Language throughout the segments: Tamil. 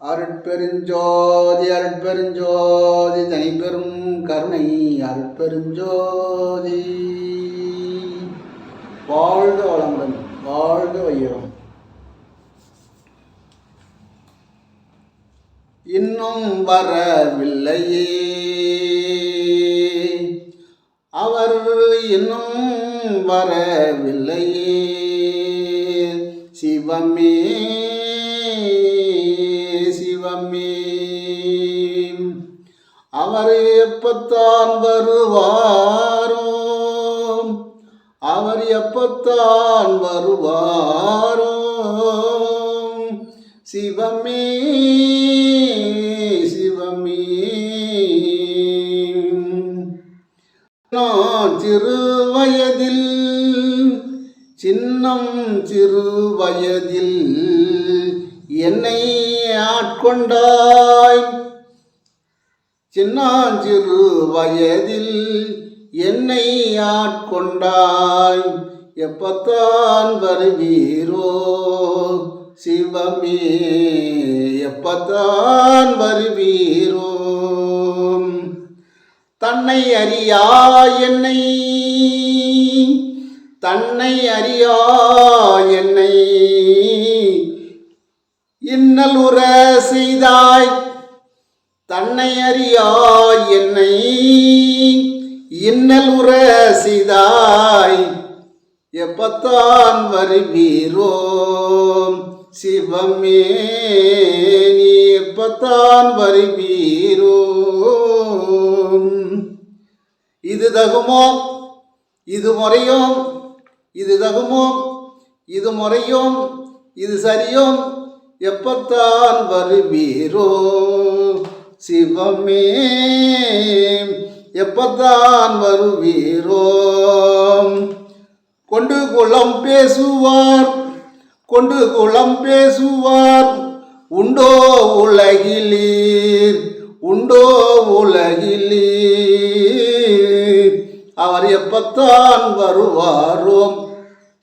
அருட்பெருஞ்சோதி அருட்பெருஞ்சோதி தனிப்பெரும் கருணை அருட்பெருஞ்சோதி. வாழ்க வளமுடன் வாழ்க வையகம். இன்னும் வரவில்லையே. அவர் இன்னும் வரவில்லையே. சிவமே அவர் எப்பத்தான் வருவாரோ? அவர் எப்பத்தான் வருவாரோ? சிவமே சிவமே. நான் சிறுவயதில் சின்னம் சிறுவயதில் என்னை ஆட்கொண்டாய். சின்னாஞ்சிறு வயதில் என்னை ஆட்கொண்டாய். எப்பத்தான் வருவீரோ சிவமே எப்பத்தான் வருவீரோ. தன்னை அறியா என்னை தன்னை அறியா என்னை. இன்னல் உற செய்தாய் தன்னை அறியா என்னை இன்னல் உற செய்தாய் எப்பத்தான் வருவீரோ சிவமே நீ எப்பத்தான் வருவீரோ இது தகுமோ? இது முறையும்? இது தகுமோ? இது முறையும்? இது சரியும் எப்பத்தான் வருவீரோ சிவமே எப்பத்தான் வருவீரோ? கொண்டு குளம் பேசுவார் கொண்டு குளம் பேசுவார். உண்டோ உலகிலீர் உண்டோ உலகிலீர். அவர் எப்பத்தான் வருவாரோ?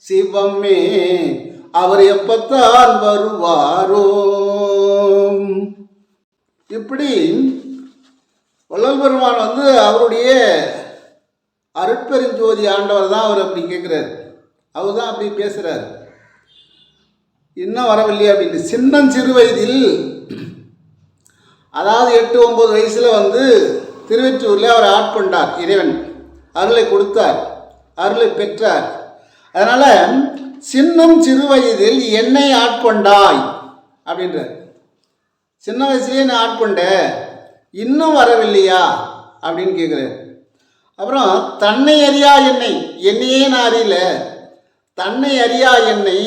சிவமே அவர் எப்பத்தான் வருவாரோ? இப்படி வள்ளல் பெருமான் வந்து அவருடைய அருட்பெருஞ்சோதி ஆண்டவர் தான் அவர் அப்படி கேட்குறாரு அவர் தான் அப்படி பேசுகிறார் இன்னும் வரவில்லையே அப்படின்னு. சின்னஞ்சிறு வயதில் அதாவது எட்டு ஒம்பது வயசில் வந்து திருவெற்றூரில் அவர் ஆட்கொண்டார் இறைவன். அருளை கொடுத்தார். அருளை பெற்றார். அதனால் சின்னம் சிறு வயதில் என்னை ஆட்கொண்டாய் அப்படின்றார். சின்ன வயசுலேயே நான் ஆட்கொண்ட இன்னும் வரவில்லையா? அப்படின்னு கேட்குறாரு அப்புறம் தன்னை அறியா என்னை? என்னையே நான் அறியல. தன்னை அறியா என்னை?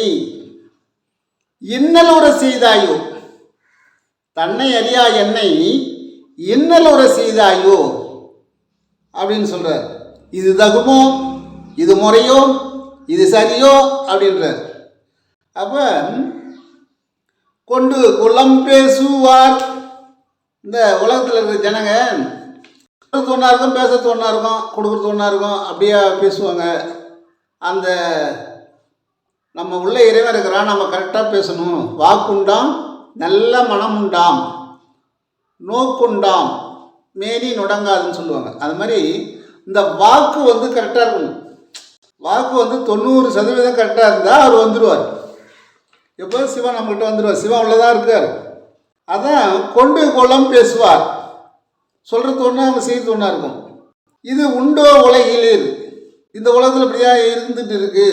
இன்னலுற செய்தாயோ தன்னை அறியா என்னை? இன்னலுற செய்தாயோ அப்படின்னு சொல்கிறார் இது தகுமோ? இது முறையோ? இது சரியோ? அப்படின்றார். அப்போ கொண்டு குளம் பேசுவார். இந்த உலகத்தில் இருக்கிற ஜனங்க கொடுக்கறது ஒன்றா இருக்கும் பேசுறது ஒன்றா இருக்கும் கொடுக்குறது ஒன்றா இருக்கும் அப்படியே பேசுவாங்க. அந்த நம்ம உள்ள இறைவன் இருக்கிறான் நம்ம கரெக்டாக பேசணும். வாக்குண்டாம் நல்ல மனம் உண்டாம் நோக்குண்டாம் மேனி நுடங்காதுன்னு சொல்லுவாங்க. அது மாதிரி இந்த வாக்கு வந்து கரெக்டாக இருக்கணும். வாக்கு வந்து தொண்ணூறு சதவீதம் கரெக்டாக இருந்தால் அவர் வந்துடுவார் எப்போ சிவன் நம்மகிட்ட வந்துடுவார். சிவா உள்ளதாக இருக்கார் அதான் கொண்டு கொள்ளம் பேசுவார். சொல்கிறது ஒன்று அவங்க செய்கிறது ஒன்றா இருக்கும். இது உண்டோ உலகில் இந்த உலகத்தில் இப்படியா இருந்துட்டு இருக்கு?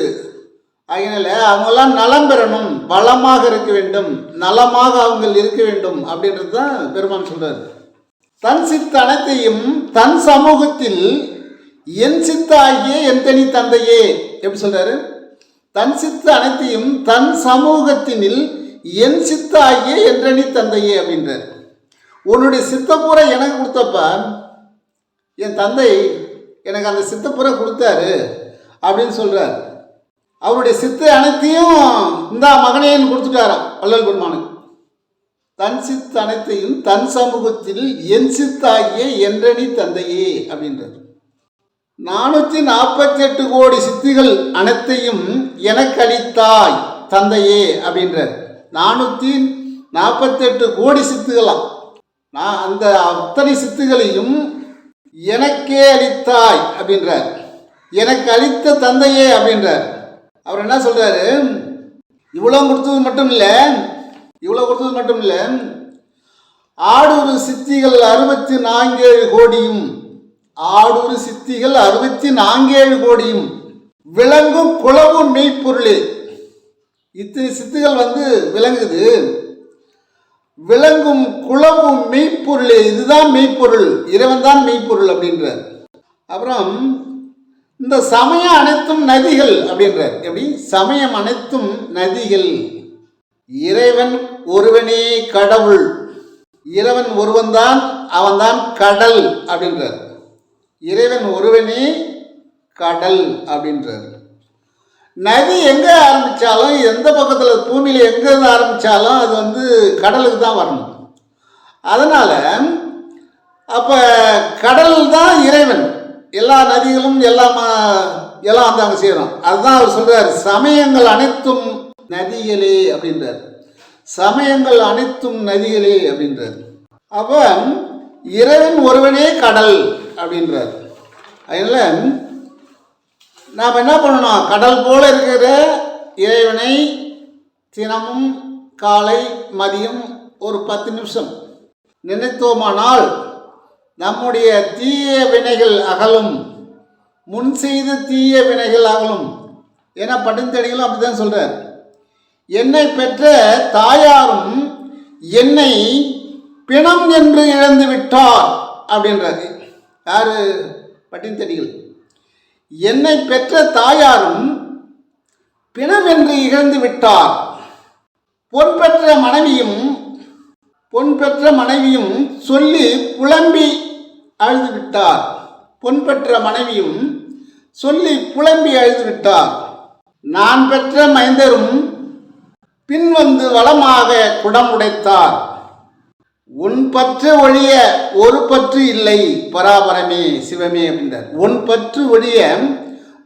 அதனால அவங்கெல்லாம் நலம் பெறணும். வளமாக இருக்க வேண்டும். நலமாக அவங்க இருக்க வேண்டும் அப்படின்றது தான் பெருமான் சொல்றாரு. தன் சித்த அனைத்தையும் தன் சமூகத்தில் என் சித்த ஆகிய என் தனி தந்தையே. எப்படி சொல்றாரு? தன் சித்த அனைத்தையும் தன் சமூகத்தினில் என் சித்த ஆகிய என்றனி தந்தையே அப்படின்றார். உன்னுடைய சித்தப்பூரை எனக்கு கொடுத்தப்ப. என் தந்தை எனக்கு அந்த சித்தப்பூரை கொடுத்தாரு அப்படின்னு சொல்கிறார் அவருடைய சித்த அனைத்தையும் இந்த மகனேன்னு கொடுத்துட்டாராம் வள்ளல் பெருமானுக்கு தன் சித்து அனைத்தையும் தன் சமூகத்தில் என் சித்தாகிய என்றனி தந்தையே அப்படின்றார். நானூற்றி நாற்பத்தெட்டு கோடி சித்திகள் அனைத்தையும் எனக்கு அளித்தாய் தந்தையே அப்படின்றார். நானூற்றி நாற்பத்தெட்டு கோடி சித்துகளாம். நான் அந்த அத்தனை சித்துகளையும் எனக்கே அளித்தாய் அப்படின்றார். எனக்கு அளித்த தந்தையே அப்படின்றார். அவர் என்ன சொல்கிறாரு இவ்வளோ கொடுத்தது மட்டும் இல்லை இவ்வளோ கொடுத்தது மட்டும் இல்லை ஆடூர் சித்திகள் அறுபத்தி நான்கேழு கோடியும் ஆடூர் சித்திகள் அறுபத்தி நான்கேழு கோடியும் விளங்கும் குளமும் மெய்ப்பொருளே. இத்தனை சித்துகள் வந்து விளங்குது. விளங்கும் குளமும் மெய்ப்பொருளே இதுதான் மெய்ப்பொருள் இறைவன் தான் மெய்ப்பொருள் அப்படின்றார். அப்புறம் இந்த சமயம் அனைத்தும் நதிகள் அப்படின்றார். எப்படி? சமயம் அனைத்தும் நதிகள். இறைவன் ஒருவனே கடவுள். இறைவன் ஒருவன்தான் அவன்தான் கடல் அப்படின்றார். இறைவன் ஒருவனே கடல் அப்படின்றார். நதி எங்கே ஆரம்பித்தாலும் எந்த பக்கத்தில் பூமியில் எங்கேருந்து ஆரம்பித்தாலும் அது வந்து கடலுக்கு தான் வரணும். அதனால் அப்போ கடல் தான் இறைவன். எல்லா நதிகளும் எல்லா எல்லாம் வந்து அங்கே சேரும். அதுதான் அவர் சொல்கிறார் சமயங்கள் அனைத்தும் நதிகளே அப்படின்றார். சமயங்கள் அனைத்தும் நதிகளே அப்படின்றார். அப்போ இறைவன் ஒருவனே கடல். அப்படின்றார். அதனால் நாம் என்ன பண்ணணும்? கடல் போல இருக்கிற இறைவனை தினமும் காலை மதியம் ஒரு பத்து நிமிஷம் நினைத்தோமானால் நம்முடைய தீய வினைகள் அகலும். முன் செய்த தீய வினைகள் அகலும். ஏன்னா பட்டினத்தடிகளும் அப்படிதான் சொல்கிறார் என்னை பெற்ற தாயாரும் என்னை பிணம் என்று இழந்து விட்டார் அப்படின்றாரு. யாரு? பட்டினத்தடிகள். என்னை பெற்ற தாயாரும் பிணவென்று இகழ்ந்து விட்டார். பொன் பெற்ற மனைவியும் பொன் பெற்ற மனைவியும் சொல்லி புலம்பி அழுது விட்டார். பொன் பெற்ற மனைவியும் சொல்லி புலம்பி அழுது விட்டார். நான் பெற்ற மைந்தரும் பின் வந்து வளமாக குடம் உடைத்தார் உன் பற்று ஒழிய ஒரு பற்று இல்லை பராபரமே சிவமே அப்படின்றார். உன் பற்று ஒழிய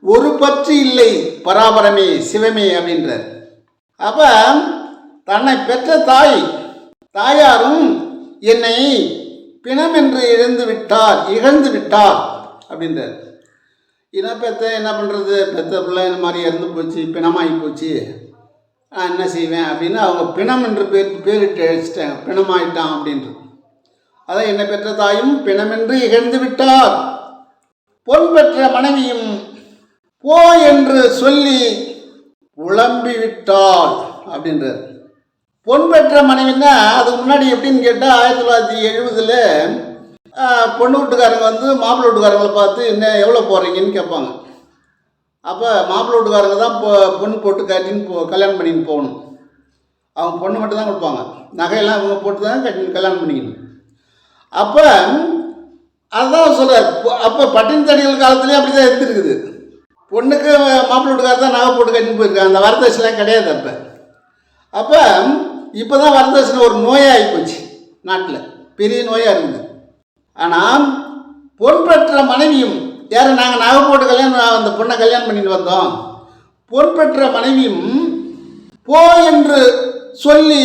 ஒரு பற்று இல்லை பராபரமே சிவமே அப்படின்றார். அப்ப தன்னை பெற்ற தாய் தாயாரும் என்னை பிணம் என்று இழந்து விட்டார் இழந்து விட்டார் அப்படின்றார். இன பெத்த என்ன பண்ணுறது பெத்த பிள்ளை இந்த மாதிரி இறந்து போச்சு பிணமாகி போச்சு. என்ன செய்வேன் அப்படின்னு அவங்க பிணம் என்று பேர் பேரிட்டு அழிச்சிட்டாங்க. பிணமாயிட்டான் அப்படின்றது. அதான் என்ன பெற்ற தாயும் பிணமென்று இகழ்ந்து விட்டார். பொன் பெற்ற மனைவியும் போ என்று சொல்லி புலம்பி விட்டாள் அப்படின்றார். பொன் பெற்ற மனைவின்னா அதுக்கு முன்னாடி எப்படின்னு கேட்டால் ஆயிரத்தி தொள்ளாயிரத்தி எழுபதில் பொண்ணு வீட்டுக்காரங்க வந்து மாப்பிள்ளை வீட்டுக்காரங்களை பார்த்து என்ன எவ்வளோ போடுறீங்கன்னு கேட்பாங்க. அப்போ மாப்பிள்ளை வீட்டுக்காரங்க தான் பொ பொண்ணு போட்டு கட்டின்னு போ கல்யாணம் பண்ணின்னு போகணும். அவங்க பொண்ணு மட்டும் தான் கொடுப்பாங்க. நகையெல்லாம் அவங்க போட்டு தான் கட்டி கல்யாணம் பண்ணிக்கணும். அப்போ அதுதான் சொல்கிறார் அப்போ பட்டின தடிகள் காலத்துலேயும் அப்படி தான் இருந்திருக்குது. பொண்ணுக்கு மாப்பிள்ளை வீட்டுக்காரர் தான் நகை போட்டு கட்டின்னு போயிருக்காங்க. அந்த வரதட்சணைலாம் கிடையாது அப்போ. அப்போ இப்போ தான் வரதட்சணை ஒரு நோயாக போச்சு நாட்டில். பெரிய நோயாக இருக்குது ஆனால் பொன் பெற்ற மனைவியும் யாரை நாங்கள் நகை போட்டு கல்யாணம் அந்த பொண்ணை கல்யாணம் பண்ணிட்டு வந்தோம். பொன் பெற்ற மனைவியும் போ என்று சொல்லி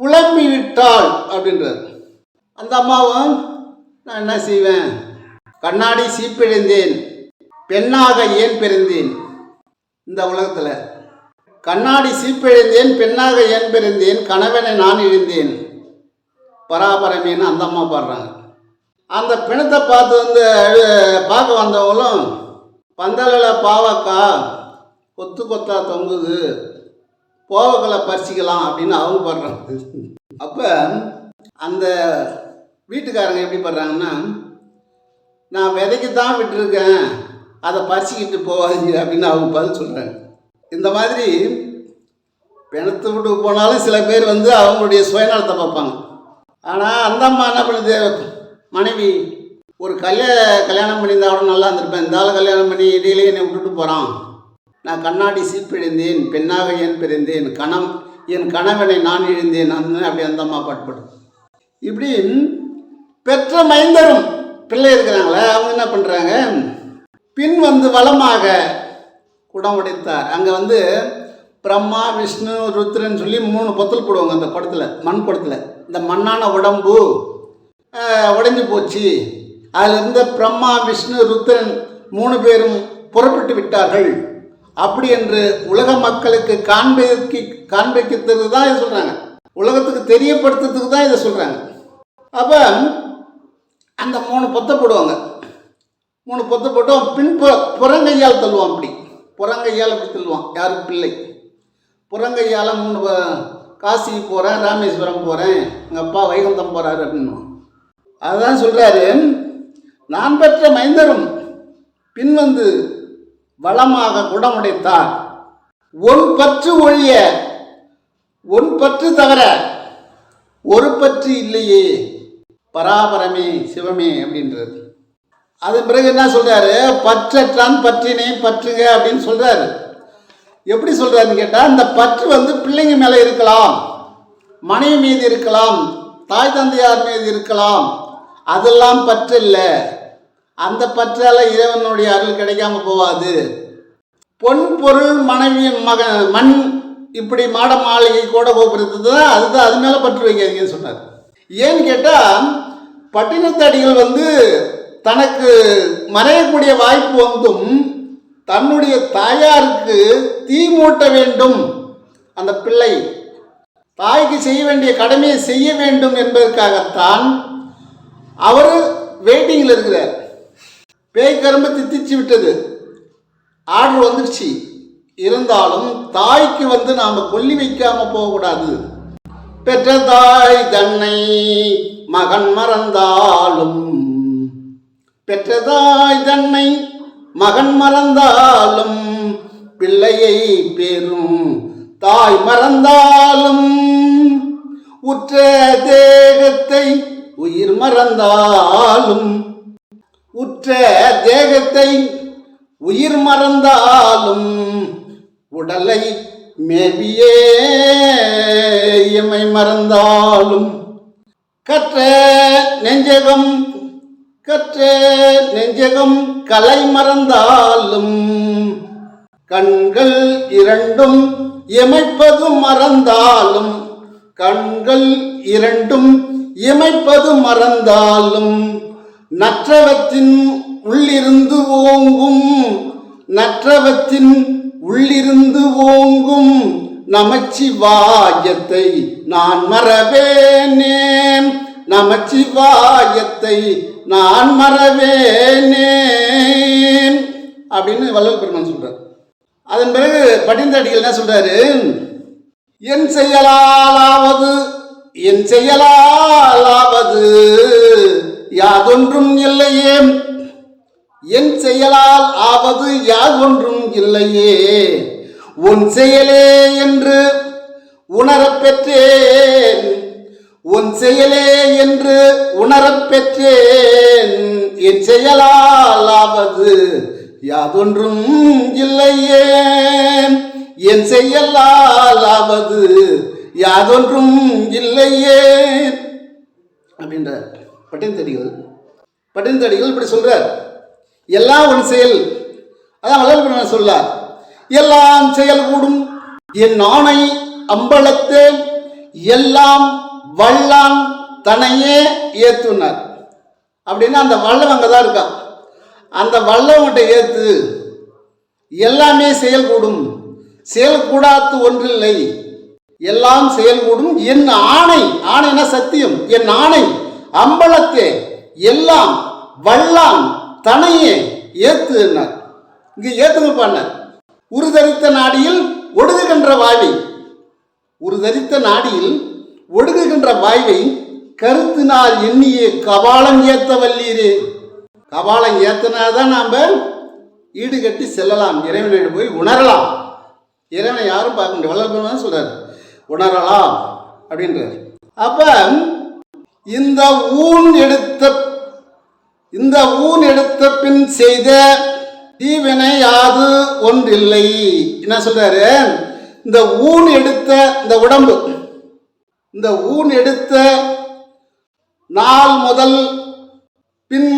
புலம்பி விட்டாள் அப்படின்றார். அந்த அம்மாவும் நான் என்ன செய்வேன்? கண்ணாடி சீப்பிழந்தேன். பெண்ணாக ஏன் பிறந்தேன்? இந்த உலகத்தில். கண்ணாடி சீப்பிழந்தேன் பெண்ணாக ஏன் பிறந்தேன்? கணவனை நான் இழந்தேன். பராபரமேன்னு அந்த அம்மா பாடுறாங்க. அந்த பிணத்தை பார்த்து வந்து பார்க்க வந்தவங்களும் பந்தலில் பாவக்கா கொத்து கொத்தா தொங்குது போவக்களை பறிச்சிக்கலாம் அப்படின்னு அவங்க பாடுறாங்க. அப்போ அந்த வீட்டுக்காரங்க எப்படி பண்ணுறாங்கன்னா நான் விதைக்கு தான் விட்டுருக்கேன். அதை பறிச்சிக்கிட்டு போவாதீங்க அப்படின்னு அவங்க பதில் சொல்கிறாங்க இந்த மாதிரி பிணத்து வீட்டுக்கு போனாலும் சில பேர் வந்து அவங்களுடைய சுயநலத்தை பார்ப்பாங்க. ஆனால் அந்த அம்மா என்ன பண்ணுது? மனைவி ஒரு கல்ய கல்யாணம் பண்ணியிருந்தா கூட நல்லா இருந்திருப்பேன். இந்த கல்யாணம் பண்ணி இடையிலே என்னை விட்டுட்டு போகிறான் நான் கண்ணாடி சீப்பிழந்தேன் பெண்ணாக ஏன் பிறந்தேன் கணம் என் கணவனை நான் இழந்தேன். அந்த அப்படி அந்த அம்மா பாட்டுப்படும் இப்படி பெற்ற மைந்தரும் பிள்ளை இருக்கிறாங்களே அவங்க என்ன பண்ணுறாங்க பின் வந்து வளமாக குடம் உடைத்தார். அங்கே வந்து பிரம்மா விஷ்ணு ருத்ரன் சொல்லி மூணு பொத்தல் போடுவாங்க அந்த குடத்தில் மண் குடத்தில். இந்த மண்ணான உடம்பு உடைஞ்சு போச்சு. அதில் இருந்த பிரம்மா விஷ்ணு ருத்ரன் மூணு பேரும் புறப்பட்டு விட்டார்கள். அப்படி என்று உலக மக்களுக்கு காண்பிக்க காண்பிக்கிறதுக்கு தான் இதை சொல்கிறாங்க உலகத்துக்கு தெரியப்படுத்துறதுக்கு தான் இதை சொல்கிறாங்க அப்போ அந்த மூணு பொத்தை போடுவாங்க. மூணு பொத்தை போட்டு அவன் பின்புற புறங்கையால் தள்ளுவான் அப்படி. புறங்கையால் அப்படி தள்ளுவான். யாருக்கு பிள்ளை? புறங்கையால் மூணு காசிக்கு போகிறேன் ராமேஸ்வரம் போகிறேன் எங்கள் அப்பா வைகுந்தம் போகிறாரு அப்படின்னு அதுதான் சொல்கிறாரு நான் பெற்ற மைந்தரும் பின் வந்து வளமாக குடமுடைத்தார் ஒன் பற்று ஒழிய ஒன் பற்று தவிர ஒரு பற்று இல்லையே பராபரமே சிவமே அப்படின்றது. அதன் பிறகு என்ன சொல்றாரு பற்றற்றான் பற்றினை பற்றுங்க அப்படின்னு சொல்றாரு. எப்படி சொல்றாருன்னு கேட்டால் இந்த பற்று வந்து பிள்ளைங்க மேலே இருக்கலாம் மனைவி மீது இருக்கலாம் தாய் தந்தையார் மீது இருக்கலாம் அதெல்லாம் பற்று இல்லை. அந்த பற்றால இறைவனுடைய அருள் கிடைக்காம போவாது பொன் பொருள் மனைவியின் மகன் மண் இப்படி மாட மாளிகை கூட கோபுரத்து தான் அதுதான் அது மேலே பற்று வைக்காதீங்கன்னு சொன்னார். ஏன்னு கேட்டால் பட்டினத்தடிகள் வந்து தனக்கு மறையக்கூடிய வாய்ப்பு வந்தும் தன்னுடைய தாயாருக்கு தீ மூட்ட வேண்டும் அந்த பிள்ளை. தாய்க்கு செய்ய வேண்டிய கடமையை செய்ய வேண்டும் என்பதற்காகத்தான் அவர் வெயிட்டிங்கில் இருக்கிறார். பேய் கரும்பு தித்திச்சு விட்டது. ஆர்டர் வந்துடுச்சு இருந்தாலும் தாய்க்கு வந்து நாம் கொல்லி வைக்காம போகக்கூடாது. பெற்ற தாய் தன்னை மகன் மறந்தாலும் பெற்ற தாய் தன்னை மகன் மறந்தாலும் பிள்ளையை பெறும் தாய் மறந்தாலும் உற்ற தேகத்தை உயிர் மறந்தாலும் உற்ற தேகத்தை உயிர் மறந்தாலும் உடலை மேவியே எமை மறந்தாலும். கற்ற நெஞ்சகம் கற்ற நெஞ்சகம் கலை மறந்தாலும் கண்கள் இரண்டும் எமைப்பது மறந்தாலும் கண்கள் இரண்டும் இமைப்பது மறந்தாலும் நற்றவத்தின் உள்ளிருந்து ஓங்கும் நற்றவத்தின் உள்ளிருந்து ஓங்கும் நமச்சிவாயத்தை நான் மறவேனே நமச்சிவாயத்தை நான் மறவேனே அப்படின்னு வள்ளல் பெருமான் சொல்றார். அதன் பிறகு படிந்தடிகள் என்ன சொல்றாரு? என் செயலாலாவது என் செயலாலாவது யாதொன்றும் இல்லையே. என் செயலால் ஆவது யாதொன்றும் இல்லையே. உன் செயலே என்று உணரப் பெற்றேன். உன் செயலே என்று உணரப் பெற்றேன். என் செயலால் ஆவது யாதொன்றும் இல்லையே. என் செயலால் ஆவது யாதொன்றும் இல்லையே. அப்படின்றார் பட்டினத்தடிகள் பட்டினத்தடிகள் இப்படி சொல்றார். எல்லாம் ஒரு செயல். அதான் வள்ளல் சொல்லார் எல்லாம் செயல் கூடும். என் ஆணை அம்பலத்து எல்லாம் வல்லான் தனையே ஏத்துனார். அப்படின்னா அந்த வல்லம் அங்கே தான் இருக்கான். அந்த வல்லவங்கிட்ட ஏத்து எல்லாமே செயல் செயல்கூடாத்து ஒன்றில்லை. எல்லாம் செயல்கூடும். என் ஆணை ஆணைனா சத்தியம்? என் ஆணை அம்பலத்தே எல்லாம் வல்லாம் தனையே ஏத்து என்னார். இங்க ஏத்துங்க பண்ணார். உருதரித்த நாடியில் ஒடுகுகின்ற வாய்வை. உருதரித்த நாடியில் ஒடுகுகின்ற வாய்வை கருத்தினால் எண்ணியே கபாலம் ஏத்த வல்லீரே. கபாலம் ஏத்தினாதான் நாம் ஈடுகட்டி செல்லலாம். இறைவனிடம் போய் உணரலாம். இறைவனை யாரும் பார்க்க முடியும் வள்ளல் தான் சொல்றாரு. உணரலாம் அப்படின்றார். அப்ப இந்த ஊன் எடுத்த இந்த ஊன் எடுத்த பின் செய்த தீவினை யாது ஒன்றில்லை. என்ன சொல்றாரு? இந்த ஊன் எடுத்த இந்த உடம்பு இந்த ஊன் எடுத்த நாள் முதல் பின்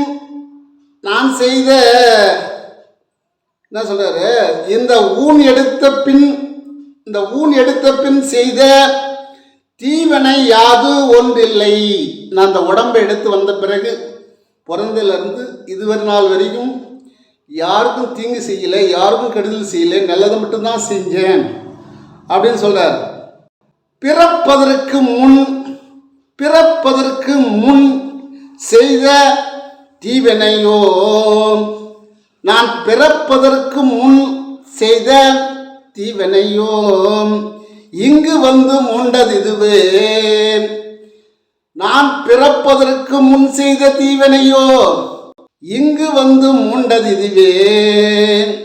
நான் செய்த என்ன சொல்றாரு? இந்த ஊன் எடுத்த பின் இந்த ஊன் எடுத்த பின் செய்த தீவனை யாது ஒன்றில்லை. நான் அந்த உடம்பை எடுத்து வந்த பிறகு பிறந்திலிருந்து இதுவரை நாள் வரைக்கும் யாருக்கும் தீங்கு செய்யலை யாருக்கும் கெடுதல் செய்யலை நல்லதை மட்டும்தான் செஞ்சேன். அப்படின்னு சொல்றார். பிறப்பதற்கு முன் பிறப்பதற்கு முன் செய்த தீவினையோ நான் பிறப்பதற்கு முன் செய்த தீவனையோ இங்கு வந்து மூண்டது இதுவே. நான் பிறப்பதற்கு முன் செய்த தீவனையோ இங்கு வந்து மூண்டது இதுவே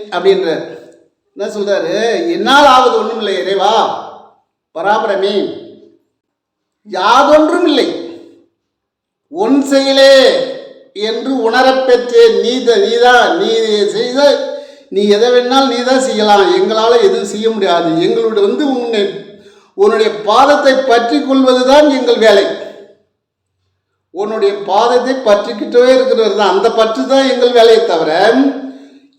அப்படின்றார். என்ன சொல்றாரு? என்னால் ஆவது ஒன்றும் இல்லை இறைவா. பராபரமே. யாதொன்றும் இல்லை. உன் செயலே. என்று உணரப் நீத நீ நீதான் நீ செய்த நீ எதை வேணாலும் நீ தான் செய்யலாம். எங்களால் எதுவும் செய்ய முடியாது. எங்களுடைய வந்து உன்னை உன்னுடைய பாதத்தை பற்றி கொள்வது தான் எங்கள் வேலை. உன்னுடைய பாதத்தை பற்றிக்கிட்டே இருக்கிறவர் தான். அந்த பற்று தான் எங்கள் வேலையை தவிர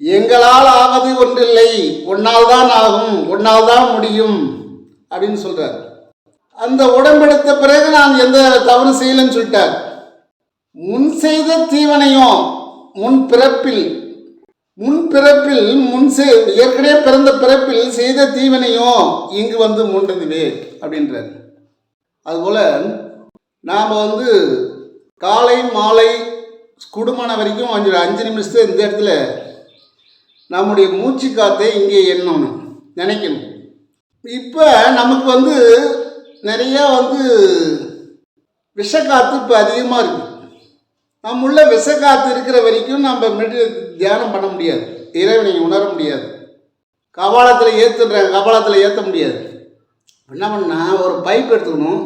எங்களால் ஆவது ஒன்றில்லை. உன்னால் தான் ஆகும். உன்னால் தான் முடியும். அப்படின்னு சொல்றார். அந்த உடம்பெடுத்த பிறகு நான் எந்த தவறு செய்யலைன்னு சொல்லிட்டார். முன் செய்த தீவனையும் முன் பிறப்பில் முன் பிறப்பில் முன் செய் ஏற்கனவே பிறந்த பிறப்பில் செய்த தீவனையும் இங்கு வந்து மூண்டதுவே அப்படின்றார். அதுபோல் நாம் வந்து காலை மாலை குடும்பம் வரைக்கும் அஞ்சு அஞ்சு நிமிஷத்து இந்த இடத்துல நம்முடைய மூச்சு காத்தை இங்கே எண்ணணும் நினைக்கணும். இப்போ நமக்கு வந்து நிறையா வந்து விஷக்காத்து இப்போ அதிகமாக இருக்குது நம்ம உள்ள இருக்கிற வரைக்கும் நம்ம மெடி தியானம் பண்ண முடியாது. இறைவனை உணர முடியாது. கபாலத்தில் ஏற்றுன்றாங்க கபாலத்தில் ஏற்ற முடியாது. என்ன பண்ணால் ஒரு பைப் எடுத்துக்கணும்.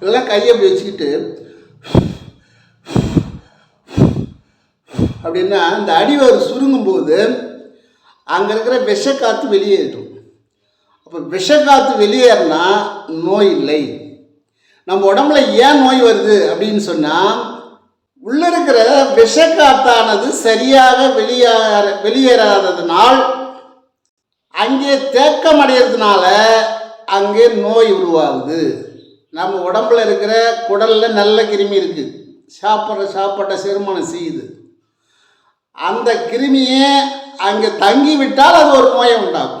இதெல்லாம் கையை அப்படி வச்சுக்கிட்டு அப்படின்னா இந்த அடிவர் சுருங்கும்போது அங்கே இருக்கிற விஷக்காற்று வெளியேறும் அப்போ விஷக்காற்று வெளியேறினா நோய் இல்லை. நம்ம உடம்புல ஏன் நோய் வருது அப்படின்னு சொன்னால் உள்ள இருக்கிற விஷக்காத்தானது சரியாக வெளியேற வெளியேறாததுனால் அங்கே தேக்கம் அடையிறதுனால அங்கே நோய் உருவாகுது. நம்ம உடம்புல இருக்கிற குடல்ல நல்ல கிருமி இருக்குது சாப்பிட்ற சாப்பாட்டை செரிமானம் செய்யுது அந்த கிருமியே அங்கே தங்கி விட்டால் அது ஒரு நோயை உண்டாகும்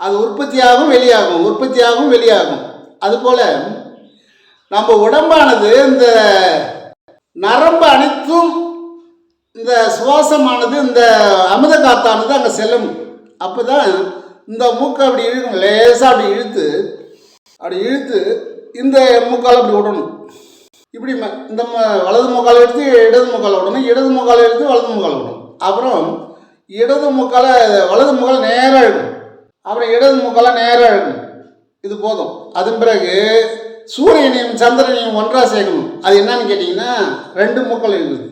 அது உற்பத்தியாகும் வெளியாகும். உற்பத்தியாகும் வெளியாகும். அதுபோல் நம்ம உடம்பானது இந்த நரம்பு அனைத்தும் இந்த சுவாசமானது இந்த அமுத காத்தானது அங்கே செல்லும். அப்போ தான் இந்த மூக்கை அப்படி இழுக்கும் லேசாக அப்படி இழுத்து அப்படி இழுத்து இந்த மூக்கால் அப்படி விடணும் இப்படி ம- இந்த ம- வலது மூக்கால் எடுத்து இடது மூக்கால் விடணும் இடது மூக்கால் எடுத்து வலது மூக்கால் விடணும் அப்புறம் இடது மூக்கால் வலது மூக்கால் நேராக இழுக்கும் அப்புறம் இடது மூக்கால் நேராக இழுக்கும் இது போதும். அதன் பிறகு சூரியனையும் சந்திரனையும் ஒன்றாக சேர்க்கணும். அது என்னன்னு கேட்டிங்கன்னா ரெண்டு மூக்கள் இருக்குது.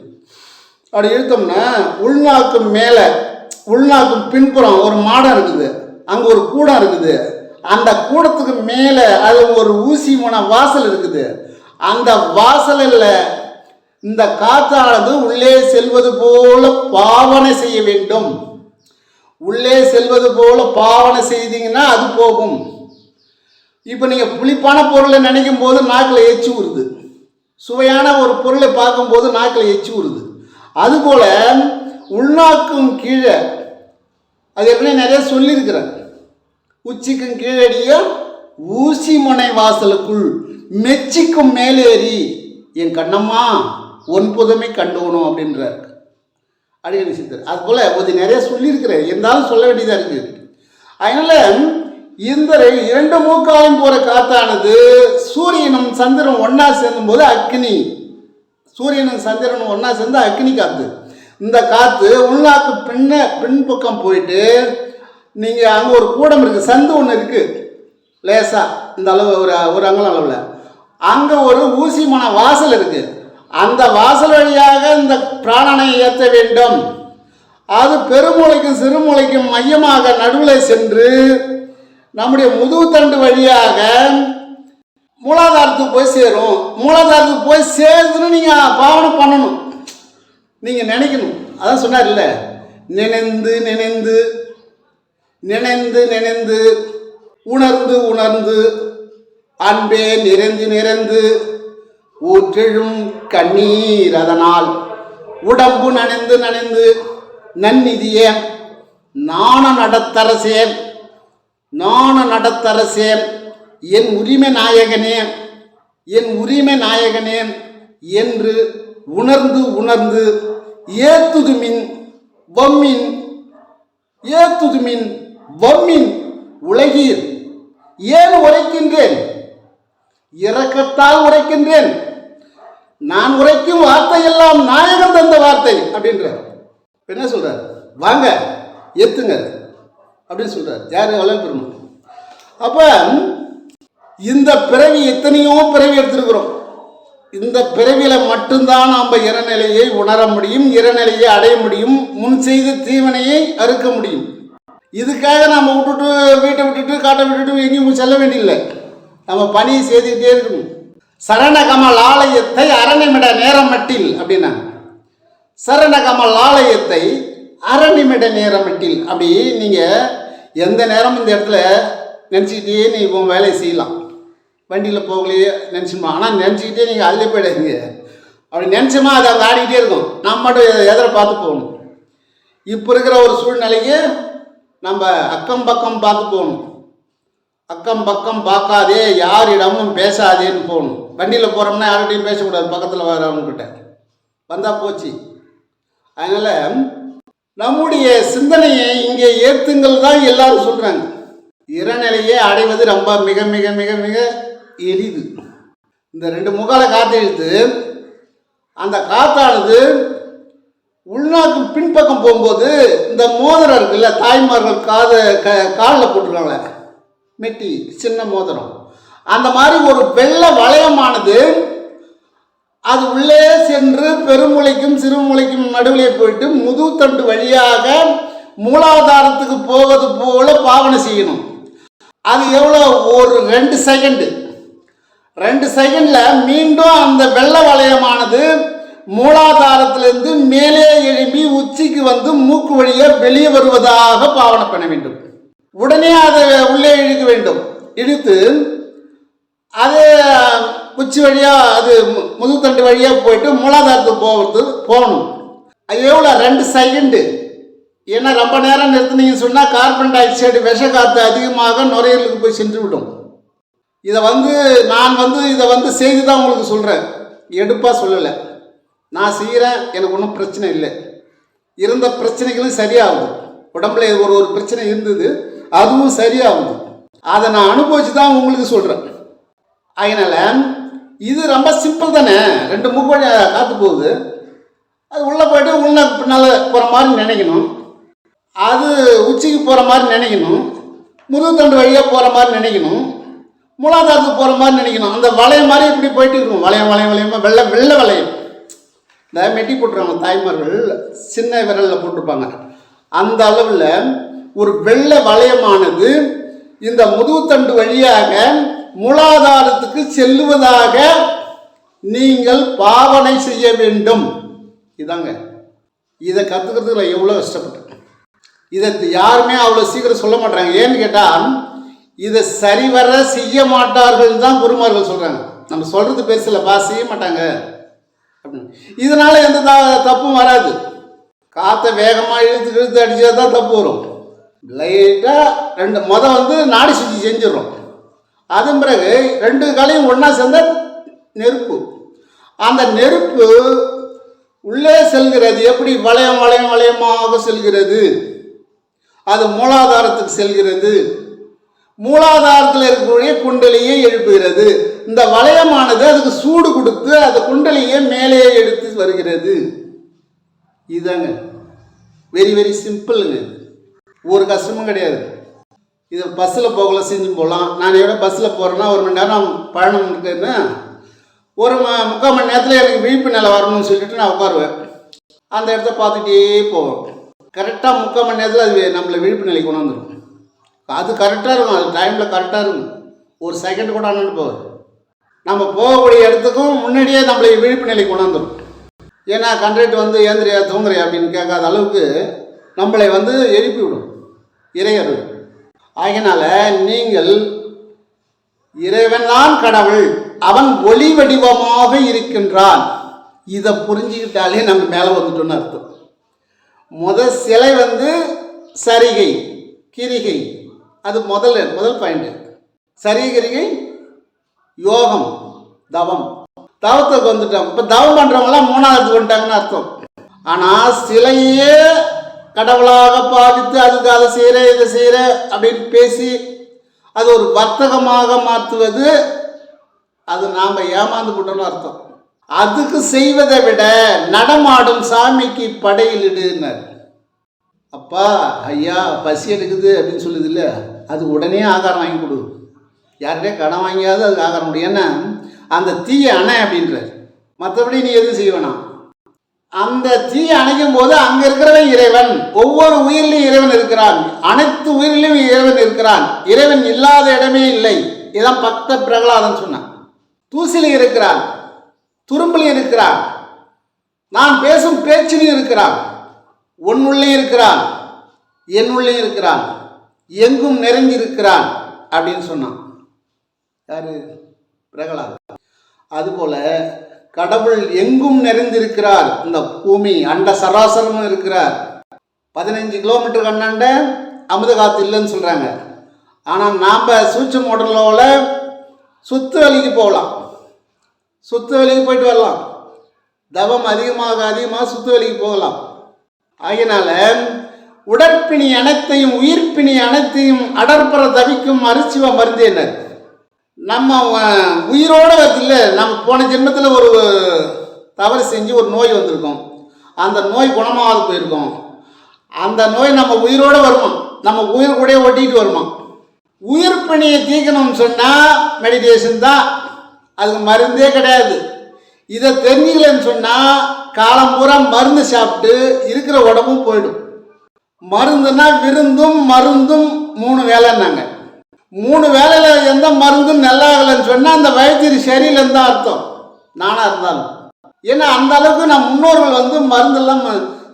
அப்படி இழுத்தோம்னா உள்நாக்கு மேலே உள்நாக்கு பின்புறம் ஒரு மாடம் இருக்குது. அங்கே ஒரு கூடம் இருக்குது. அந்த கூடத்துக்கு மேலே அது ஒரு ஊசி முனை வாசல் இருக்குது. அந்த வாசலில் இந்த காற்றானது உள்ளே செல்வது போல பாவனை செய்ய வேண்டும். உள்ளே செல்வது போல பாவனை செய்தீங்கன்னா அது போகும். இப்போ நீங்கள் புளிப்பான பொருளை நினைக்கும் போது நாக்கில் எச்சி உருது. சுவையான ஒரு பொருளை பார்க்கும்போது நாக்கில் எச்சி உருது. அதுபோல் உள்நாக்கும் கீழே அது ஏற்கனவே நிறைய சொல்லியிருக்கிறேன். உச்சிக்கும் கீழடிய ஊசி முனை வாசலுக்குள் மெச்சிக்கும் மேலேறி என் கண்ணம்மா ஒன் புதமை கண்டோணும் அப்படின்றார். அடிக்கடி சித்தர். அது போல் கொஞ்சம் நிறைய சொல்லியிருக்கிறேன். இருந்தாலும் சொல்ல வேண்டியதாக இருக்குது. அதனால் இந்தரு இரண்டு மூக்காலும் போகிற காத்தானது சூரியனும் சந்திரனும் ஒன்றா சேர்ந்தும்போது அக்னி. சூரியனும் சந்திரனும் ஒன்றா சேர்ந்து அக்னி காற்று இந்த காற்று உள்நாக்கு பின்ன பின்பக்கம் போயிட்டு நீங்கள் அங்கே ஒரு கூடம் இருக்குது சந்து ஒன்று இருக்குது லேசாக இந்த அளவு ஒரு ஒரு அங்குலம் அளவில். அங்கே ஒரு ஊசி மன வாசல் இருக்குது அந்த வாசல் வழியாக இந்த பிராணனை ஏற்ற வேண்டும். அது பெருமூளைக்கும் சிறுமூளைக்கும் மையமாக நடுவில் சென்று நம்முடைய முதுகுத்தண்டு வழியாக மூலாதாரத்துக்கு போய் சேரும். மூலாதாரத்துக்கு போய் சேர்ந்துன்னு நீங்கள் பாவனை பண்ணணும். நீங்கள் நினைக்கணும். அதான் சொன்னார் இல்லை நினைந்து நினைந்து நினைந்து நினைந்து உணர்ந்து உணர்ந்து அன்பே நிறைந்து நிறைந்து ஊற்றெழும் கண்ணீர் அதனால் உடம்பு நனைந்து நனைந்து நன்னிதியே நாண நடத்தரசேன். நாண நடத்தரசே. என் உரிமை நாயகனே என் உரிமை நாயகனே என்று உணர்ந்து உணர்ந்து ஏத்துதுமின் வம்மின் ஏத்துதுமின் வம்மின் உலகீர் ஏன் உரைக்கின்றேன்? இரக்கத்தால் உரைக்கின்றேன். நான் உரைக்கும் வார்த்தை எல்லாம் நாயகம் தந்த வார்த்தை அப்படின்ற என்ன சொல்றார்? வாங்க ஏத்துங்க. அப்படின்னு சொல்கிறார் யார்? வளர் பெருமாள். அப்போ இந்த பிறவி எத்தனையோ பிறவி எடுத்திருக்கிறோம். இந்த பிறவியில் மட்டும்தான் நாம் இறநிலையை உணர முடியும் இறநிலையை அடைய முடியும் முன் செய்த தீவனையை அறுக்க முடியும். இதுக்காக நம்ம விட்டுட்டு வீட்டை விட்டுட்டு காட்டை விட்டுட்டு எங்கேயும் செல்ல வேண்டியதில்லை. நம்ம பணியை செய்துக்கிட்டே இருக்கணும். சரணகமல் ஆலயத்தை அரணிமிட நேரம் மட்டில் அப்படின்னாங்க. சரணகமல் ஆலயத்தை அரணிமிட நேரம் மட்டில் அப்படி நீங்கள் எந்த நேரம் இந்த இடத்துல நினச்சிக்கிட்டே நீ உன் வேலையை செய்யலாம். வண்டியில் போகலையே நினச்சிமா? ஆனால் நினச்சிக்கிட்டே நீங்கள் அள்ளி போயிடாதீங்க. அப்படி நினச்சோமா அது அங்கே ஆடிக்கிட்டே இருக்கும். நம்ம மட்டும் எதிர பார்த்து போகணும்? இப்போ இருக்கிற ஒரு சூழ்நிலைக்கு நம்ம அக்கம் பக்கம் பார்த்து போகணும். அக்கம் பக்கம் பார்க்காதே யாரிடமும் பேசாதேன்னு போகணும். வண்டியில் போகிறோம்னா யார்கிட்டையும் பேசக்கூடாது பக்கத்தில் வரவங்கக்கிட்ட வந்தால் போச்சு. அதனால் நம்முடைய சிந்தனையை இங்கே ஏற்றுங்கள் தான் எல்லாரும் சொல்கிறாங்க இறநிலையை அடைவது ரொம்ப மிக மிக மிக மிக எளிது. இந்த ரெண்டு முகால காற்று இழுத்து அந்த காத்தானது உள்நாக்கு பின்பக்கம் போகும்போது இந்த மோதிரம் இருக்குல்ல தாய்மார்கள் காத க காலில் போட்டுருக்காங்களே மெட்டி சின்ன மோதிரம். அந்த மாதிரி ஒரு வெள்ளை வளையமானது அது உள்ளே சென்று பெருமுளைக்கும் சிறுமுளைக்கும் நடுவிலே போயிட்டு முதுத்தண்டு வழியாக மூலாதாரத்துக்கு போவது போல பாவனை செய்யணும். அது எவ்வளோ? ஒரு ரெண்டு செகண்டு ரெண்டு செகண்டில் மீண்டும் அந்த வெள்ளை வளையமானது மூலாதாரத்திலிருந்து மேலே எழும்பி உச்சிக்கு வந்து மூக்கு வழியாக வெளியே வருவதாக பாவனை பண்ண வேண்டும். உடனே அதை உள்ளே இழுக்க வேண்டும். இழுத்து அது உச்சி வழியாக அது மு- முதுகுத்தண்டு வழியாக போயிட்டு மூலாதாரத்துக்கு போகிறது போகணும். அது எவ்வளோ ரெண்டு செகண்டு ஏன்னா ரொம்ப நேரம் நிறுத்துனீங்கன்னு சொன்னால் கார்பன் டை ஆக்சைடு விஷ காற்று அதிகமாக நுரையீரலுக்கு போய் சென்று விடும் இதை வந்து நான் வந்து இதை வந்து செய்து தான் உங்களுக்கு சொல்கிறேன் எடுப்பாக சொல்லலை. நான் செய்கிறேன் எனக்கு ஒன்றும் பிரச்சனை இல்லை. இருந்த பிரச்சனைகளும் சரியாகுது உடம்புல ஒரு ஒரு பிரச்சனை இருந்தது அதுவும் சரியாகுது அதை நான் அனுபவிச்சு தான் உங்களுக்கு சொல்கிறேன் அதனால் இது ரொம்ப சிம்பிள் தானே? ரெண்டு மூக்கு காற்று போகுது. அது உள்ளே போய்ட்டு உள்ள பின்னால் போகிற மாதிரி நினைக்கணும். அது உச்சிக்கு போகிற மாதிரி நினைக்கணும். முதுகுத்தண்டு வழியாக போகிற மாதிரி நினைக்கணும். மூலாதாரத்துக்கு போகிற மாதிரி நினைக்கணும். அந்த வளையம் மாதிரி இப்படி போயிட்டு இருக்கும். வளையம் வளையம் வளையமாக வெள்ளை வெள்ளை வளையம். இந்த மெட்டி போட்டுருவாங்க தாய்மார்கள். சின்ன விரலில் போட்டிருப்பாங்க. அந்த அளவில் ஒரு வெள்ளை வளையமானது இந்த முதுகுத்தண்டு வழியாக மூலாதாரத்துக்கு செல்லுவதாக நீங்கள் பாவனை செய்ய வேண்டும். இதாங்க. இதை கற்றுக்கிறதுல எவ்வளோ கஷ்டப்பட்டேன். இதை யாருமே அவ்வளோ சீக்கிரம் சொல்ல மாட்டாங்க ஏன்னு கேட்டால் இதை சரிவர செய்ய மாட்டார்கள் தான் குருமார்கள் சொல்கிறாங்க நம்ம சொல்கிறது பெருசில்லப்பா செய்ய மாட்டாங்க. அப்படின்னு இதனால எந்த த தப்பும் வராது. காற்றை வேகமாக இழுத்து இழுத்து அடித்தா தான் தப்பு வரும். லைட்டாக ரெண்டு முத வந்து நாடி சுற்றி செஞ்சிடறோம். அதன் பிறகு ரெண்டு காலையும் ஒன்றா சேர்ந்த நெருப்பு. அந்த நெருப்பு உள்ளே செல்கிறது. எப்படி? வளையம் வளையம் வளையமாக செல்கிறது. அது மூலாதாரத்துக்கு செல்கிறது. மூலாதாரத்தில் இருக்கக்கூடிய குண்டலியை எழுப்புகிறது. இந்த வளையமானது அதுக்கு சூடு கொடுத்து அந்த குண்டலியை மேலே எடுத்து வருகிறது. இதாங்க வெரி வெரி சிம்பிளுங்க ஒரு கஷ்டமும் கிடையாது. இது பஸ்ஸில் போகல செஞ்சு போகலாம். நான் எவ்வளோ பஸ்ஸில் போகிறேன்னா ஒரு மணி நேரம் பயணம் இருக்குன்னு ஒரு ம முக்கால் மணி நேரத்தில் எனக்கு விழிப்பு நிலை வரணும்னு சொல்லிட்டு நான் உட்காருவேன். அந்த இடத்த பார்த்துட்டே போவேன். கரெக்டாக முக்கால் மணி நேரத்தில் அது நம்மளை விழிப்பு நிலை கொண்டு வந்துடும் அது கரெக்டாக இருக்கும். அது டைமில் கரெக்டாக இருக்கும். ஒரு செகண்ட் கூட அண்ணன் போகுது. நம்ம போகக்கூடிய இடத்துக்கும் முன்னாடியே நம்மளை விழிப்பு நிலை கொண்டு வந்துடும் ஏன்னா கண்ட்ராக்ட் வந்து ஏந்திரியா தூங்குறியா? அப்படின்னு கேட்காத அளவுக்கு நம்மளை வந்து எழுப்பி விடும். இறையர்கள் ஆகினால நீங்கள் இறைவன்தான் கடவுள் அவன் ஒளி வடிவமாக இருக்கின்றான். இதை புரிஞ்சுக்கிட்டாலே நம்ம மேலே வந்துட்டோம்னு அர்த்தம். முத சிலை வந்து சரிகை கிரிகை. அது முதல்ல முதல் பாயிண்ட் சரிகை கிரிகை யோகம் தவம். தவத்துக்கு வந்துட்டோம். இப்போ தவம் பண்ணுறவங்களாம் மூணாவது வந்துட்டாங்கன்னு அர்த்தம். ஆனால் சிலையே கடவுளாக பாவித்து அதுக்கு அதை செய்கிற இதை செய்கிற அப்படின்னு பேசி அது ஒரு வர்த்தகமாக மாற்றுவது அது நாம் ஏமாந்து போட்டோம்னு அர்த்தம். அதுக்கு செய்வதை விட நடமாடும் சாமிக்கு படையிலிடுனார் அப்பா ஐயா பசி எடுக்குது அப்படின்னு சொல்லுது இல்லை? அது உடனே ஆகாரம் வாங்கி கொடு. யார்கிட்டே கடன் வாங்கியாவது அதுக்கு ஆகாரம் முடியும் ஏன்னா அந்த தீயை அணை அப்படின்றார். மற்றபடி நீ எதுவும் செய்ய வேணாம். அந்த தீயை அணைக்கும் போது அங்கே இருக்கிறவன் இறைவன். ஒவ்வொரு உயிரிலையும் இறைவன் இருக்கிறான். அனைத்து உயிரிலும் இறைவன் இருக்கிறான். இறைவன் இல்லாத இடமே இல்லை. இதான் பக்த பிரகலாதன் சொன்னான். தூசிலையும் இருக்கிறான். துரும்பிலையும் இருக்கிறான். நான் பேசும் பேச்சிலும் இருக்கிறான். உன்னுள்ளே இருக்கிறான். என்னுள்ளே இருக்கிறான். எங்கும் நிறைஞ்சி இருக்கிறான் அப்படின்னு சொன்னான். யாரு? பிரகலாதன். அதுபோல கடவுள் எங்கும் நிறைந்திருக்கிறார். இந்த பூமி அண்ட சராசரமும் இருக்கிறார். பதினஞ்சு கிலோமீட்டர் கண்ணாண்ட அமுத காத்து இல்லைன்னு சொல்கிறாங்க ஆனால் நாம் சூட்ச மாடலில் சுத்து வழிக்கு போகலாம். சுத்து வழிக்கு போயிட்டு வரலாம். தவம் அதிகமாக அதிகமாக சுத்து வழிக்கு போகலாம். ஆகினால உடற்பிணி அனைத்தையும் உயிர்ப்பிணி அனைத்தையும் அடற்பற தவிக்கும் அரிசிவ மருந்து என்ன நம்ம அஹ், உயிரோட இல்லை நம்ம போன ஜென்மத்தில் ஒரு தவறு செஞ்சு ஒரு நோய் வந்திருக்கும். அந்த நோய் குணமாகாது போயிருக்கோம். அந்த நோய் நம்ம உயிரோட வருமா? நம்ம உயிர் கூட ஒட்டிக்கிட்டு வருமா? உயிர் பணியை தீர்க்கணும்னு சொன்னால் மெடிடேஷன் தான். அதுக்கு மருந்தே கிடையாது. இதை தெரிஞ்சிக்கலன்னு சொன்னால் காலம் பூரா மருந்து சாப்பிட்டு இருக்கிற உடம்பும் போயிடும். மருந்துனா விருந்தும் மருந்தும் மூணு வேலைன்னாங்க. மூணு வேலையில் எந்த மருந்தும் நல்லாகலைன்னு சொன்னால் அந்த வைத்தியர் சரியில்லைன்னு தான் அர்த்தம். நானாக இருந்தாலும். ஏன்னா அந்த அளவுக்கு நம்ம முன்னோர்கள் வந்து மருந்தெல்லாம்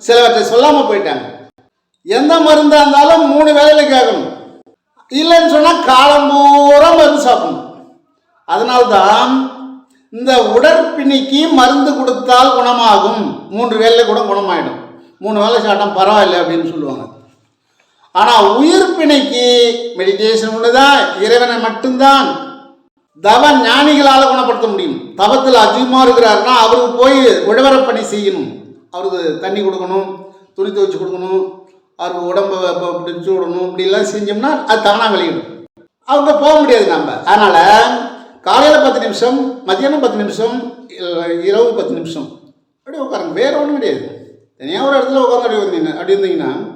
சிலவற்றை சொல்லாமல் போயிட்டாங்க. எந்த மருந்தாக இருந்தாலும் மூணு வேலையில் கேட்கணும். இல்லைன்னு சொன்னால் காலம் பூரா மருந்து சாப்பிடணும். அதனால்தான் இந்த உடற்பிணிக்கு மருந்து கொடுத்தால் குணமாகும். மூன்று வேலையில் கூட குணமாயிடும். மூணு வேலை சாப்பிட்டா பரவாயில்லை அப்படின்னு சொல்லுவாங்க. ஆனால் உயிர் பிணைக்கு மெடிடேஷன் ஒன்று இறைவனை மட்டும்தான். தவ ஞானிகளால் குணப்படுத்த முடியும். தவத்தில் அதிகமாக இருக்கிறாருன்னா அவருக்கு போய் உழவரப் பணி செய்யணும். அவருக்கு தண்ணி கொடுக்கணும் துணி துவைச்சு கொடுக்கணும் அவருக்கு உடம்பை ப- பிடிச்சு விடணும் இப்படிலாம் செஞ்சோம்னா அது தானாக வெளியிடும். அவங்க போக முடியாது நம்ம அதனால் காலையில் பத்து நிமிஷம் மத்தியானம் பத்து நிமிஷம் இரவு பத்து நிமிஷம். அப்படியே உட்காருங்க. வேறு ஒன்றும் கிடையாது. தனியாக ஒரு இடத்துல உட்காந்து அப்படி வந்தீங்க அப்படி இருந்தீங்கன்னா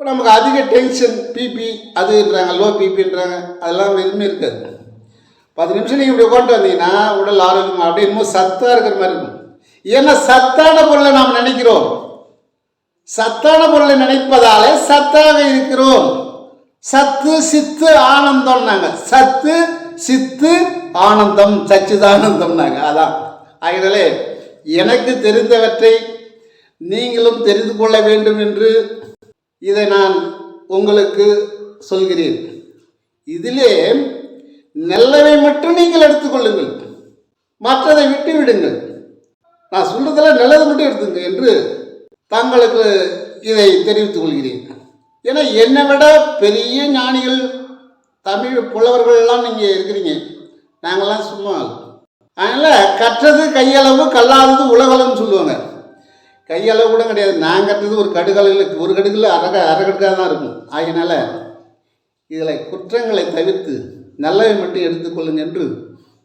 இப்போ நமக்கு அதிக டென்ஷன் பிபி அதுன்றாங்க லோ பிபின்றாங்க அதெல்லாம் எதுவுமே இருக்காது. பத்து நிமிஷம் நீங்கள் இப்படி உட்காந்து வந்தீங்கன்னா உடல் ஆரோக்கியம் அப்படியே இன்னும் சத்தாக இருக்கிற மாதிரி இருக்கும். ஏன்னா சத்தான பொருளை நாம் நினைக்கிறோம். சத்தான பொருளை நினைப்பதாலே சத்தாக இருக்கிறோம். சத்து சித்து ஆனந்தம்னாங்க. சத்து சித்து ஆனந்தம் சச்சிதானந்தம்னாங்க. அதான். ஆகினாலே எனக்கு தெரிந்தவற்றை நீங்களும் தெரிந்து கொள்ள வேண்டும் என்று இதை நான் உங்களுக்கு சொல்கிறேன். இதிலே நல்லவை மட்டும் நீங்கள் எடுத்துக்கொள்ளுங்கள். மற்றதை விட்டு விடுங்கள் நான் சொல்றதெல்லாம் நல்லது மட்டும் எடுத்துங்க என்று தங்களுக்கு இதை தெரிவித்துக் கொள்கிறேன். ஏன்னா என்னை விட பெரிய ஞானிகள் தமிழ் புலவர்கள்லாம் நீங்கள் இருக்கிறீங்க. நாங்கள்லாம் சும்மா. அதனால் கற்றது கையளவு கல்லாதது உலகளவுன்னு சொல்லுவாங்க. கையளவு கூட கிடையாது. நான் கட்டுறது ஒரு கடுகளில் ஒரு கடுகில் அரக அரகடுக்காக தான் இருக்கும். ஆகையினால இதில் குற்றங்களை தவிர்த்து நல்லவை மட்டும் எடுத்துக்கொள்ளுங்க என்று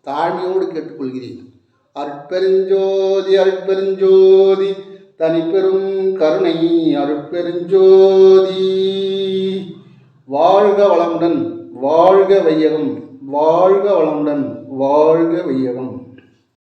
தாழ்மையோடு கேட்டுக்கொள்கிறேன். அற்பெருஞ்சோதி அற்பெருஞ்சோதி தனிப்பெரும் கருணை அருட்பெருஞ்சோதி. வாழ்க வளமுடன் வாழ்க வையகம் வாழ்க வளமுடன் வாழ்க வையகம்.